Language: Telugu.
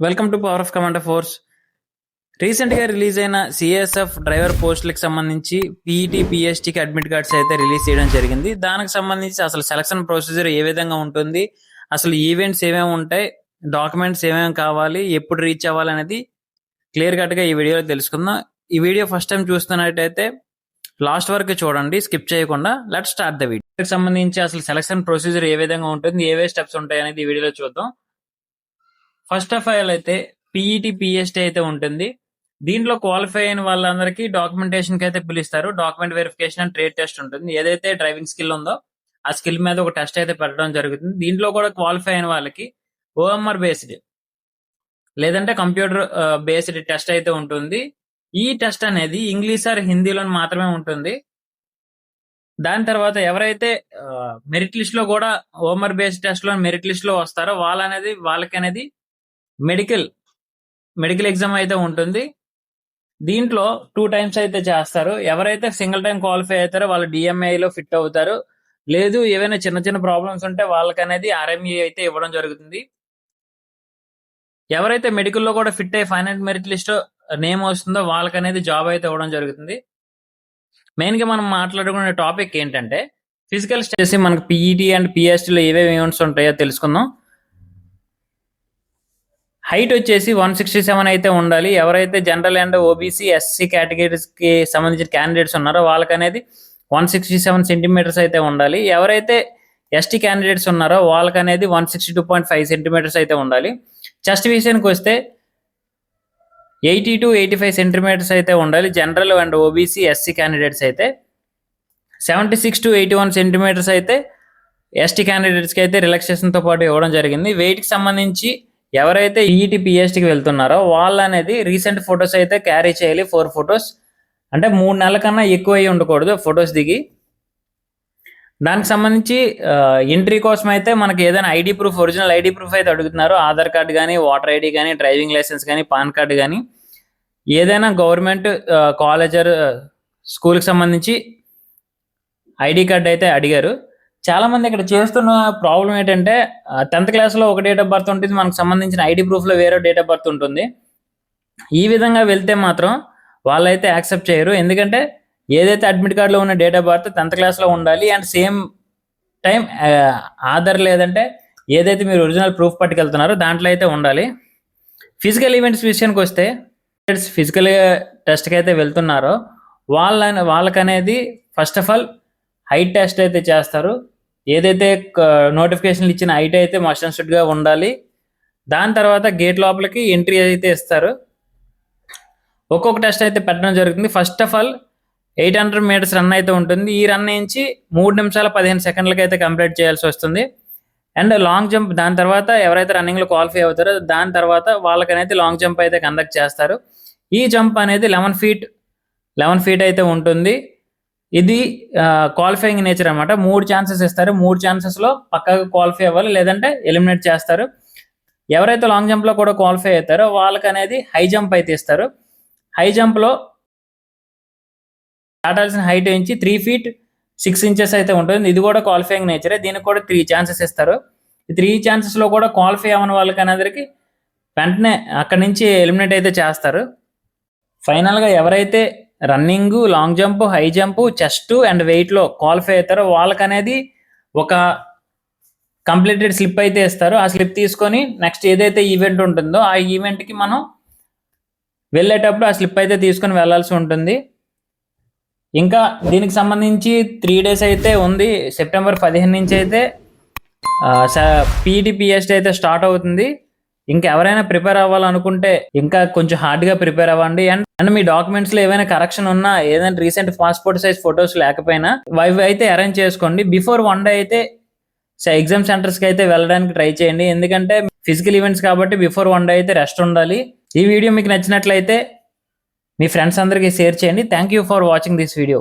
Welcome to power of commander force రీసెంట్గా రిలీజ్ అయిన సిఎస్ఎఫ్ డ్రైవర్ పోస్టులకు సంబంధించి పీఈటీ పిఎస్టీకి అడ్మిట్ కార్డ్స్ అయితే రిలీజ్ చేయడం జరిగింది. దానికి సంబంధించి అసలు సెలక్షన్ ప్రొసీజర్ ఏ విధంగా ఉంటుంది అసలు ఈవెంట్స్ ఏమేమి ఉంటాయి డాక్యుమెంట్స్ ఏమేమి కావాలి ఎప్పుడు రీచ్ అవ్వాలి అనేది క్లియర్ కట్గా ఈ వీడియోలో తెలుసుకుందాం. ఈ వీడియో ఫస్ట్ టైం చూస్తున్నట్టయితే లాస్ట్ వరకు చూడండి స్కిప్ చేయకుండా లెట్ స్టార్ట్ ద వీడియో సంబంధించి అసలు సెలక్షన్ ప్రొసీజర్ ఏ విధంగా ఉంటుంది ఏవే స్టెప్స్ ఉంటాయి అనేది ఈ వీడియోలో చూద్దాం. ఫస్ట్ ఆఫ్ ఆల్ అయితే పీఈటీ పిఎస్టీ అయితే ఉంటుంది. దీంట్లో క్వాలిఫై అయిన వాళ్ళందరికీ డాక్యుమెంటేషన్కి అయితే పిలుస్తారు. Document verification and trade test ఉంటుంది. ఏదైతే డ్రైవింగ్ స్కిల్ ఉందో ఆ స్కిల్ మీద ఒక టెస్ట్ అయితే పెట్టడం జరుగుతుంది. దీంట్లో కూడా క్వాలిఫై అయిన వాళ్ళకి ఓఎంఆర్ బేస్డ్ లేదంటే కంప్యూటర్ బేస్డ్ టెస్ట్ అయితే ఉంటుంది. ఈ టెస్ట్ అనేది ఇంగ్లీష్ ఆర్ హిందీలో మాత్రమే ఉంటుంది. దాని తర్వాత ఎవరైతే మెరిట్ లిస్ట్లో కూడా ఓమర్ బేస్డ్ టెస్ట్లో మెరిట్ లిస్ట్లో వస్తారో వాళ్ళనేది వాళ్ళకి అనేది మెడికల్ మెడికల్ ఎగ్జామ్ అయితే ఉంటుంది. దీంట్లో టూ టైమ్స్ అయితే చేస్తారు. ఎవరైతే సింగిల్ టైం క్వాలిఫై అవుతారో వాళ్ళు డిఎంఐ లో ఫిట్ అవుతారు. లేదు ఏవైనా చిన్న చిన్న ప్రాబ్లమ్స్ ఉంటే వాళ్ళకి అనేది ఆర్ఎంఈ అయితే ఇవ్వడం జరుగుతుంది. ఎవరైతే మెడికల్లో కూడా ఫిట్ అయ్యి ఫైనాన్స్ మెరిట్ లిస్ట్ నేమ్ వస్తుందో వాళ్ళకి అనేది జాబ్ అయితే ఇవ్వడం జరుగుతుంది. మెయిన్గా మనం మాట్లాడుకునే టాపిక్ ఏంటంటే ఫిజికల్ చేసి మనకి పీఈటీ అండ్ పిఎస్టీలో ఏవేవి ఈవెంట్స్ ఉంటాయో తెలుసుకుందాం. హైట్ వచ్చేసి వన్ సిక్స్టీ సెవెన్ అయితే ఉండాలి. ఎవరైతే జనరల్ అండ్ ఓబీసీ ఎస్సీ కేటగిరీస్కి సంబంధించిన క్యాండిడేట్స్ ఉన్నారో వాళ్ళకి అనేది వన్ సిక్స్టీ సెవెన్ సెంటీమీటర్స్ అయితే ఉండాలి. ఎవరైతే ఎస్టీ క్యాండిడేట్స్ ఉన్నారో వాళ్ళకి అనేది one sixty two point five centimetres అయితే ఉండాలి. చెస్ట్ విషయానికి వస్తే eighty to eighty five centimetres అయితే ఉండాలి. General and OBC SC candidates అయితే seventy six to eighty one centimetres అయితే ఎస్టీ క్యాండిడేట్స్కి అయితే రిలాక్సేషన్తో పాటు ఇవ్వడం జరిగింది. వెయిట్కి సంబంధించి ఎవరైతే ఈటీ పిహెచ్డికి వెళ్తున్నారో వాళ్ళు అనేది రీసెంట్ ఫొటోస్ అయితే క్యారీ చేయాలి. ఫోర్ ఫొటోస్ అంటే మూడు నెలల కన్నా ఎక్కువ అయ్యి ఉండకూడదు ఫొటోస్ దిగి. దానికి సంబంధించి ఎంట్రీ కోసం అయితే మనకి ఏదైనా ID proof original ID proof అయితే అడుగుతున్నారు. ఆధార్ కార్డు కానీ వాటర్ ఐడి కానీ డ్రైవింగ్ లైసెన్స్ కానీ పాన్ కార్డు కానీ ఏదైనా గవర్నమెంట్ కాలేజర్ స్కూల్కి సంబంధించి ఐడి కార్డు అయితే అడిగారు. చాలా మంది ఇక్కడ చేస్తున్న ప్రాబ్లం ఏంటంటే టెన్త్ క్లాస్లో ఒక డేట్ ఆఫ్ బర్త్ ఉంటుంది మనకు సంబంధించిన ఐడి ప్రూఫ్లో వేరే డేట్ ఆఫ్ బర్త్ ఉంటుంది. ఈ విధంగా వెళ్తే మాత్రం వాళ్ళైతే యాక్సెప్ట్ చేయరు. ఎందుకంటే ఏదైతే అడ్మిట్ కార్డులో ఉన్న డేట్ ఆఫ్ బర్త్ టెన్త్ క్లాస్లో ఉండాలి అండ్ సేమ్ టైం ఆధార్ లేదంటే ఏదైతే మీరు ఒరిజినల్ ప్రూఫ్ పట్టుకెళ్తున్నారో దాంట్లో అయితే ఉండాలి. ఫిజికల్ ఈవెంట్స్ విషయానికి వస్తే ఫిజికల్ టెస్ట్కి అయితే వెళ్తున్నారో వాళ్ళ వాళ్ళకనేది first of all height test అయితే చేస్తారు. ఏదైతే నోటిఫికేషన్లు ఇచ్చిన హైట్ అయితే మస్ట్ షుడ్గా ఉండాలి. దాని తర్వాత గేట్ లోపలికి ఎంట్రీ అయితే ఇస్తారు. ఒక్కొక్క టెస్ట్ అయితే పెట్టడం జరుగుతుంది. First of all eight hundred metres run అయితే ఉంటుంది. ఈ రన్ నుంచి మూడు నిమిషాల పదిహేను సెకండ్లకి అయితే కంప్లీట్ చేయాల్సి వస్తుంది. అండ్ లాంగ్ జంప్ దాని తర్వాత ఎవరైతే రన్నింగ్లో క్వాలిఫై అవుతారో దాని తర్వాత వాళ్ళకనైతే లాంగ్ జంప్ అయితే కండక్ట్ చేస్తారు. ఈ జంప్ అనేది లెవెన్ ఫీట్ లెవెన్ ఫీట్ అయితే ఉంటుంది. ఇది క్వాలిఫైయింగ్ నేచర్ అనమాట మూడు ఛాన్సెస్ ఇస్తారు. మూడు ఛాన్సెస్లో పక్కగా క్వాలిఫై అవ్వాలి. లేదంటే ఎలిమినేట్ చేస్తారు. ఎవరైతే లాంగ్ జంప్లో కూడా క్వాలిఫై అవుతారో వాళ్ళకి అనేది హై జంప్ అయితే ఇస్తారు. హై జంప్లో దాటాల్సిన హైట్ నుంచి త్రీ ఫీట్ సిక్స్ ఇంచెస్ అయితే ఉంటుంది. ఇది కూడా క్వాలిఫైయింగ్ నేచరే దీనికి కూడా త్రీ ఛాన్సెస్ ఇస్తారు. ఈ త్రీ ఛాన్సెస్లో కూడా క్వాలిఫై అవ్వని వాళ్ళకి అనేది వెంటనే అక్కడి నుంచి ఎలిమినేట్ అయితే చేస్తారు. ఫైనల్గా ఎవరైతే running long jump high jump chest and వెయిట్లో క్వాలిఫై అవుతారో వాళ్ళకి అనేది ఒక కంప్లీటెడ్ స్లిప్ అయితే ఇస్తారు. ఆ స్లిప్ తీసుకొని నెక్స్ట్ ఏదైతే ఈవెంట్ ఉంటుందో ఆ ఈవెంట్కి మనం వెళ్ళేటప్పుడు ఆ స్లిప్ అయితే తీసుకొని వెళ్ళాల్సి ఉంటుంది. ఇంకా దీనికి సంబంధించి త్రీ డేస్ అయితే ఉంది. సెప్టెంబర్ పదిహేను నుంచి అయితే పీఈటీపీఎస్టీ అయితే స్టార్ట్ అవుతుంది. ఇంకా ఎవరైనా ప్రిపేర్ అవ్వాలనుకుంటే ఇంకా కొంచెం హార్డ్గా ప్రిపేర్ అవ్వండి. అండ్ అండ్ మీ డాక్యుమెంట్స్లో ఏమైనా కరెక్షన్ ఉన్నా ఏదైనా రీసెంట్ పాస్పోర్ట్ సైజ్ ఫొటోస్ లేకపోయినా వైఫ్ అయితే అరేంజ్ చేసుకోండి. బిఫోర్ వన్ డే అయితే ఎగ్జామ్ సెంటర్స్కి అయితే వెళ్ళడానికి ట్రై చేయండి. ఎందుకంటే ఫిజికల్ ఈవెంట్స్ కాబట్టి బిఫోర్ వన్ డే అయితే రెస్ట్ ఉండాలి. ఈ వీడియో మీకు నచ్చినట్లయితే మీ ఫ్రెండ్స్ అందరికీ షేర్ చేయండి. Thank you for watching this video